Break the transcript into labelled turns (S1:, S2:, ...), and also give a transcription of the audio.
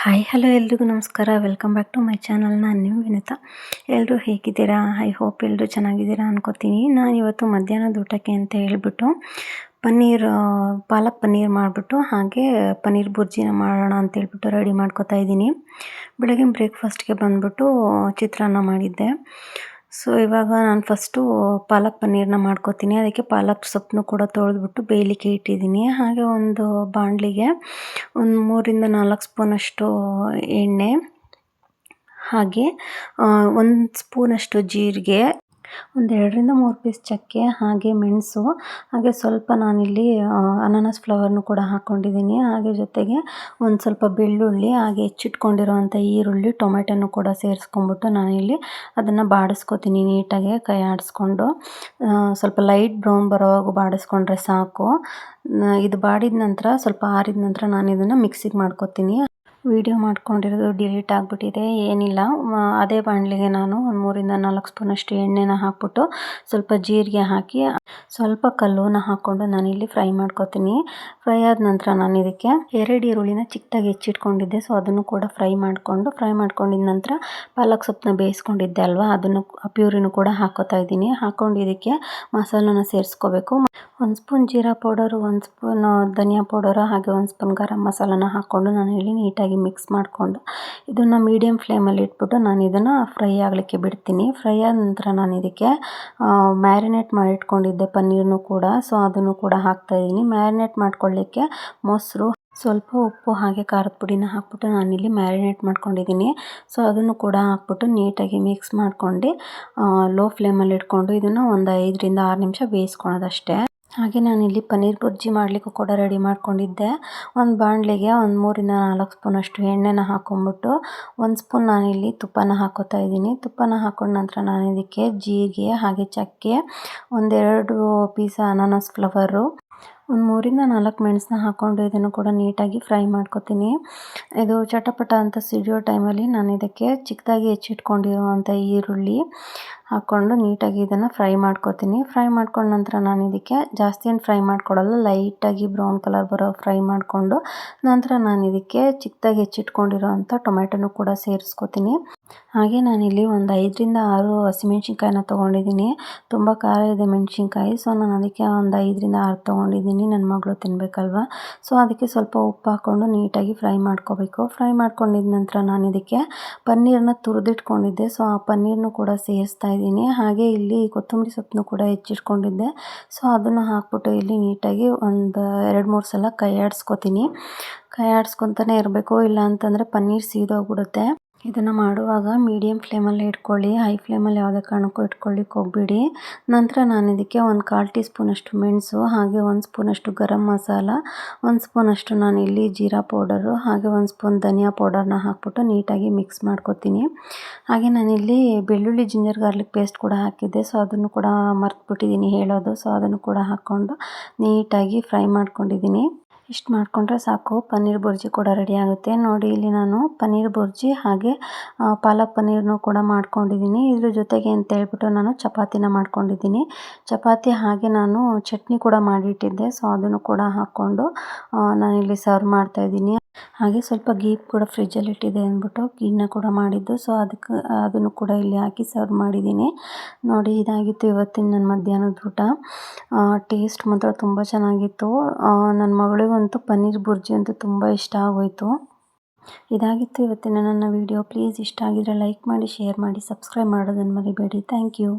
S1: Hi hello ಎಲ್ರಿಗೂ ನಮಸ್ಕಾರ. Welcome back to my channel ನಾನು ನೀವು ವಿನಿತಾ. ಎಲ್ಲರೂ ಹೇಗಿದ್ದೀರಾ? ಐ ಹೋಪ್ ಎಲ್ಲರೂ ಚೆನ್ನಾಗಿದ್ದೀರಾ ಅನ್ಕೋತೀನಿ. ನಾನು ಇವತ್ತು ಮಧ್ಯಾಹ್ನದ ಊಟಕ್ಕೆ ಅಂತ ಹೇಳಿಬಿಟ್ಟು ಪನ್ನೀರ್ ಪಾಲಕ್ ಪನ್ನೀರ್ ಮಾಡಿಬಿಟ್ಟು ಹಾಗೆ ಪನ್ನೀರ್ ಬುರ್ಜಿನ ಮಾಡೋಣ ಅಂತ ಹೇಳ್ಬಿಟ್ಟು ರೆಡಿ ಮಾಡ್ಕೋತಾ ಇದ್ದೀನಿ. ಬೆಳಗ್ಗೆ ಬ್ರೇಕ್ಫಾಸ್ಟ್ಗೆ ಬಂದ್ಬಿಟ್ಟು ಚಿತ್ರಾನ್ನ ಮಾಡಿದ್ದೆ. ಸೊ ಇವಾಗ ನಾನು ಫಸ್ಟು ಪಾಲಕ್ ಪನ್ನೀರನ್ನ ಮಾಡ್ಕೋತೀನಿ. ಅದಕ್ಕೆ ಪಾಲಕ್ ಸೊಪ್ಪನ್ನು ಕೂಡ ತೊಳೆದ್ಬಿಟ್ಟು ಬೇಯಲಿಕ್ಕೆ ಇಟ್ಟಿದ್ದೀನಿ. ಹಾಗೆ ಒಂದು ಬಾಣಲಿಗೆ ಒಂದು ಮೂರಿಂದ ನಾಲ್ಕು ಸ್ಪೂನಷ್ಟು ಎಣ್ಣೆ ಹಾಗೆ ಒಂದು ಸ್ಪೂನಷ್ಟು ಜೀರಿಗೆ ಒಂದು ಎರಡರಿಂದ ಮೂರು ಪೀಸ್ ಚಕ್ಕೆ, ಹಾಗೆ ಮೆಣಸು, ಹಾಗೆ ಸ್ವಲ್ಪ ನಾನಿಲ್ಲಿ ಅನಾನಸ್ ಫ್ಲವರ್ನು ಕೂಡ ಹಾಕ್ಕೊಂಡಿದ್ದೀನಿ ಹಾಗೆ ಜೊತೆಗೆ ಒಂದು ಸ್ವಲ್ಪ ಬೆಳ್ಳುಳ್ಳಿ, ಹಾಗೆ ಹೆಚ್ಚಿಟ್ಕೊಂಡಿರೋವಂಥ ಈರುಳ್ಳಿ ಟೊಮೆಟೊನು ಕೂಡ ಸೇರಿಸ್ಕೊಂಬಿಟ್ಟು ನಾನಿಲ್ಲಿ ಅದನ್ನು ಬಾಡಿಸ್ಕೊತೀನಿ ನೀಟಾಗಿ ಕೈ ಆಡಿಸ್ಕೊಂಡು. ಸ್ವಲ್ಪ ಲೈಟ್ ಬ್ರೌನ್ ಬರೋವಾಗ ಬಾಡಿಸ್ಕೊಂಡ್ರೆ ಸಾಕು. ಇದು ಬಾಡಿದ ನಂತರ ಸ್ವಲ್ಪ ಆರಿದ ನಂತರ ನಾನು ಇದನ್ನು ಮಿಕ್ಸಿಗೆ ಮಾಡ್ಕೊತೀನಿ. ವಿಡಿಯೋ ಮಾಡ್ಕೊಂಡಿರೋದು ಡಿಲೀಟ್ ಆಗಿಬಿಟ್ಟಿದೆ, ಏನಿಲ್ಲ. ಅದೇ ಬಾಣಲಿಗೆ ನಾನು ಒಂದು ಮೂರಿಂದ ನಾಲ್ಕು ಸ್ಪೂನಷ್ಟು ಎಣ್ಣೆನ ಹಾಕ್ಬಿಟ್ಟು ಸ್ವಲ್ಪ ಜೀರಿಗೆ ಹಾಕಿ, ಸ್ವಲ್ಪ ಕಲ್ಲುನ ಹಾಕ್ಕೊಂಡು ನಾನಿಲ್ಲಿ ಫ್ರೈ ಮಾಡ್ಕೊತೀನಿ. ಫ್ರೈ ಆದ ನಂತರ ನಾನು ಇದಕ್ಕೆ ಎರಡು ಈರುಳ್ಳಿನ ಚಿಕ್ಕದಾಗಿ ಹೆಚ್ಚಿಟ್ಕೊಂಡಿದ್ದೆ, ಸೊ ಅದನ್ನು ಕೂಡ ಫ್ರೈ ಮಾಡಿಕೊಂಡು, ಫ್ರೈ ಮಾಡ್ಕೊಂಡಿದ ನಂತರ ಪಾಲಕ್ ಸೊಪ್ಪನ್ನ ಬೇಯಿಸ್ಕೊಂಡಿದ್ದೆ ಅಲ್ವಾ, ಅದನ್ನು ಪ್ಯೂರಿನೂ ಕೂಡ ಹಾಕೋತಾ ಇದ್ದೀನಿ. ಹಾಕ್ಕೊಂಡು ಇದಕ್ಕೆ ಮಸಾಲನ ಸೇರಿಸ್ಕೋಬೇಕು. ಒಂದು ಸ್ಪೂನ್ ಜೀರಾ ಪೌಡರು, ಒಂದು ಸ್ಪೂನ್ ಧನಿಯಾ ಪೌಡರು, ಹಾಗೆ ಒಂದು ಸ್ಪೂನ್ ಗರಂ ಮಸಾಲನ ಹಾಕ್ಕೊಂಡು ನಾನು ಇಲ್ಲಿ ನೀಟಾಗಿ ಮಿಕ್ಸ್ ಮಾಡಿಕೊಂಡು ಇದನ್ನು ಮೀಡಿಯಮ್ ಫ್ಲೇಮಲ್ಲಿ ಇಟ್ಬಿಟ್ಟು ನಾನು ಇದನ್ನು ಫ್ರೈ ಆಗಲಿಕ್ಕೆ ಬಿಡ್ತೀನಿ. ಫ್ರೈ ಆದ ನಂತರ ನಾನು ಇದಕ್ಕೆ ಮ್ಯಾರಿನೇಟ್ ಮಾಡಿ ಇಟ್ಕೊಂಡಿದ್ದೆ ಪನ್ನೀರ್ನು ಕೂಡ. ಸೊ ಅದನ್ನು ಕೂಡ ಹಾಕ್ತಾಯಿದ್ದೀನಿ ಮ್ಯಾರಿನೇಟ್ ಮಾಡ್ಕೊಳ್ಳಿಕ್ಕೆ ಮೊಸರು, ಸ್ವಲ್ಪ ಉಪ್ಪು ಹಾಗೆ ಖಾರದ ಪುಡಿನ ಹಾಕ್ಬಿಟ್ಟು ನಾನಿಲ್ಲಿ ಮ್ಯಾರಿನೇಟ್ ಮಾಡ್ಕೊಂಡಿದ್ದೀನಿ. ಸೊ ಅದನ್ನು ಕೂಡ ಹಾಕ್ಬಿಟ್ಟು ನೀಟಾಗಿ ಮಿಕ್ಸ್ ಮಾಡ್ಕೊಂಡು ಲೋ ಫ್ಲೇಮಲ್ಲಿ ಇಟ್ಕೊಂಡು ಇದನ್ನು ಒಂದು ಐದರಿಂದ ಆರು ನಿಮಿಷ ಬೇಯಿಸ್ಕೊಳೋದಷ್ಟೇ. ಹಾಗೆ ನಾನಿಲ್ಲಿ ಪನ್ನೀರ್ ಬುರ್ಜಿ ಮಾಡಲಿಕ್ಕೂ ಕೂಡ ರೆಡಿ ಮಾಡ್ಕೊಂಡಿದ್ದೆ. ಒಂದು ಬಾಣಲೆಗೆ ಒಂದು ಮೂರಿಂದ ನಾಲ್ಕು ಸ್ಪೂನಷ್ಟು ಎಣ್ಣೆನ ಹಾಕೊಂಡ್ಬಿಟ್ಟು ಒಂದು ಸ್ಪೂನ್ ನಾನಿಲ್ಲಿ ತುಪ್ಪನ ಹಾಕೋತಾ ಇದ್ದೀನಿ. ತುಪ್ಪನ ಹಾಕೊಂಡ ನಂತರ ನಾನು ಇದಕ್ಕೆ ಜೀರಿಗೆ ಹಾಗೆ ಚಕ್ಕೆ ಒಂದೆರಡು ಪೀಸ್ ಅನಾನಸ್ ಫ್ಲವರು ಒಂದು ಮೂರಿಂದ ನಾಲ್ಕು ಮೆಣಸನ್ನ ಹಾಕ್ಕೊಂಡು ಇದನ್ನು ಕೂಡ ನೀಟಾಗಿ ಫ್ರೈ ಮಾಡ್ಕೊತೀನಿ. ಇದು ಚಟಪಟ ಅಂತ ಸಿಡಿಯೋ ಟೈಮಲ್ಲಿ ನಾನು ಇದಕ್ಕೆ ಚಿಕ್ಕದಾಗಿ ಹೆಚ್ಚಿಟ್ಕೊಂಡಿರುವಂಥ ಈರುಳ್ಳಿ ಹಾಕ್ಕೊಂಡು ನೀಟಾಗಿ ಇದನ್ನು ಫ್ರೈ ಮಾಡ್ಕೊತೀನಿ. ಫ್ರೈ ಮಾಡ್ಕೊಂಡ ನಂತರ ನಾನು ಇದಕ್ಕೆ ಜಾಸ್ತಿ ಏನು ಫ್ರೈ ಮಾಡ್ಕೊಡಲ್ಲ ಲೈಟಾಗಿ ಬ್ರೌನ್ ಕಲರ್ ಬರೋ ಫ್ರೈ ಮಾಡಿಕೊಂಡು ನಂತರ ನಾನು ಇದಕ್ಕೆ ಚಿಕ್ಕದಾಗಿ ಹೆಚ್ಚಿಟ್ಕೊಂಡಿರೋವಂಥ ಟೊಮೆಟೊನೂ ಕೂಡ ಸೇರಿಸ್ಕೊತೀನಿ. ಹಾಗೆ ನಾನಿಲ್ಲಿ ಒಂದು ಐದರಿಂದ ಆರು ಹಸಿಮೆಣ್ಸಿನ್ಕಾಯಿನ ತೊಗೊಂಡಿದ್ದೀನಿ. ತುಂಬ ಖಾರ ಇದೆ ಮೆಣಸಿನ್ಕಾಯಿ. ಸೊ ನಾನು ಅದಕ್ಕೆ ಒಂದು ಐದರಿಂದ ಆರು ತೊಗೊಂಡಿದ್ದೀನಿ. ನನ್ನ ಮಗಳು ತಿನ್ನಬೇಕಲ್ವ ಸೊ ಅದಕ್ಕೆ ಸ್ವಲ್ಪ ಉಪ್ಪು ಹಾಕ್ಕೊಂಡು ನೀಟಾಗಿ ಫ್ರೈ ಮಾಡ್ಕೋಬೇಕು. ಫ್ರೈ ಮಾಡ್ಕೊಂಡಿದ ನಂತರ ನಾನು ಇದಕ್ಕೆ ಪನ್ನೀರನ್ನ ತುರಿದಿಟ್ಕೊಂಡಿದ್ದೆ. ಸೊ ಆ ಪನ್ನೀರನ್ನು ಕೂಡ ಸೇರಿಸ್ತಾ ಇದ್ದೀನಿ. ಹಾಗೆ ಇಲ್ಲಿ ಕೊತ್ತಂಬರಿ ಸೊಪ್ಪನ್ನು ಕೂಡ ಹೆಚ್ಚಿಟ್ಕೊಂಡಿದ್ದೆ. ಸೊ ಅದನ್ನು ಹಾಕ್ಬಿಟ್ಟು ಇಲ್ಲಿ ನೀಟಾಗಿ ಒಂದು ಎರಡು ಮೂರು ಸಲ ಕೈ ಆಡಿಸ್ಕೊತೀನಿ ಕೈ ಆಡಿಸ್ಕೊತಾನೆ ಇರಬೇಕು. ಇಲ್ಲ ಅಂತಂದರೆ ಪನ್ನೀರ್ ಸೀದೋಗ್ಬಿಡುತ್ತೆ. ಇದನ್ನು ಮಾಡುವಾಗ ಮೀಡಿಯಮ್ ಫ್ಲೇಮಲ್ಲಿ ಇಟ್ಕೊಳ್ಳಿ ಹೈ ಫ್ಲೇಮಲ್ಲಿ ಯಾವುದೇ ಕಾರಣಕ್ಕೂ ಇಟ್ಕೊಳ್ಳಿಕ್ಕೆ ಹೋಗಬೇಡಿ. ನಂತರ ನಾನು ಇದಕ್ಕೆ ಒಂದು ಕಾಲು ಟೀ ಸ್ಪೂನಷ್ಟು ಮೆಣಸು, ಹಾಗೆ ಒಂದು ಸ್ಪೂನಷ್ಟು ಗರಂ ಮಸಾಲ, ಒಂದು ಸ್ಪೂನಷ್ಟು ನಾನು ಇಲ್ಲಿ ಜೀರಾ ಪೌಡರು ಹಾಗೆ ಒಂದು ಸ್ಪೂನ್ ಧನಿಯಾ ಪೌಡರ್ನ ಹಾಕ್ಬಿಟ್ಟು ನೀಟಾಗಿ ಮಿಕ್ಸ್ ಮಾಡ್ಕೊತೀನಿ. ಹಾಗೆ ನಾನಿಲ್ಲಿ ಬೆಳ್ಳುಳ್ಳಿ ಜಿಂಜರ್ ಗಾರ್ಲಿಕ್ ಪೇಸ್ಟ್ ಕೂಡ ಹಾಕಿದ್ದೆ ಸೊ ಅದನ್ನು ಕೂಡ ಮರ್ತ್ಬಿಟ್ಟಿದ್ದೀನಿ ಹೇಳೋದು. ಸೊ ಅದನ್ನು ಕೂಡ ಹಾಕ್ಕೊಂಡು ನೀಟಾಗಿ ಫ್ರೈ ಮಾಡ್ಕೊಂಡಿದ್ದೀನಿ ಇಷ್ಟು ಮಾಡಿಕೊಂಡ್ರೆ ಸಾಕು. ಪನ್ನೀರ್ ಬುರ್ಜಿ ಕೂಡ ರೆಡಿ ಆಗುತ್ತೆ. ನೋಡಿ, ಇಲ್ಲಿ ನಾನು ಪನ್ನೀರ್ ಬುರ್ಜಿ ಹಾಗೆ ಪಾಲಕ್ ಪನ್ನೀರ್ನು ಕೂಡ ಮಾಡ್ಕೊಂಡಿದ್ದೀನಿ. ಇದ್ರ ಜೊತೆಗೆ ಅಂತ ಹೇಳ್ಬಿಟ್ಟು ನಾನು ಚಪಾತಿನ ಮಾಡ್ಕೊಂಡಿದ್ದೀನಿ. ಚಪಾತಿ ಹಾಗೆ ನಾನು ಚಟ್ನಿ ಕೂಡ ಮಾಡಿಟ್ಟಿದ್ದೆ. ಸೊ ಅದನ್ನು ಕೂಡ ಹಾಕ್ಕೊಂಡು ನಾನಿಲ್ಲಿ ಸರ್ವ್ ಮಾಡ್ತಾಯಿದ್ದೀನಿ ಹಾಗೆ ಸ್ವಲ್ಪ ಗೀ ಕೂಡ ಫ್ರಿಜ್ಜಲ್ಲಿ ಇಟ್ಟಿದೆ ಅಂದ್ಬಿಟ್ಟು ಗೀನ ಕೂಡ ಮಾಡಿದ್ದು. ಸೊ ಅದಕ್ಕೆ, ಅದನ್ನು ಕೂಡ ಇಲ್ಲಿ ಹಾಕಿ ಸರ್ವ್ ಮಾಡಿದ್ದೀನಿ. ನೋಡಿ, ಇದಾಗಿತ್ತು ಇವತ್ತಿನ ನನ್ನ ಮಧ್ಯಾಹ್ನದ ಊಟ. ಟೇಸ್ಟ್ ಮಾತ್ರ ತುಂಬ ಚೆನ್ನಾಗಿತ್ತು. ನನ್ನ ಮಗಳಿಗಂತೂ ಪನ್ನೀರ್ ಬುರ್ಜಿ ಅಂತೂ ತುಂಬ ಇಷ್ಟ ಆಗೋಯಿತು. ಇದಾಗಿತ್ತು ಇವತ್ತಿನ ನನ್ನ ವಿಡಿಯೋ ಪ್ಲೀಸ್ ಇಷ್ಟ ಆಗಿದ್ರೆ ಲೈಕ್ ಮಾಡಿ ಶೇರ್ ಮಾಡಿ ಸಬ್ಸ್ಕ್ರೈಬ್ ಮಾಡೋದನ್ನು ಮರಿಬೇಡಿ. Thank you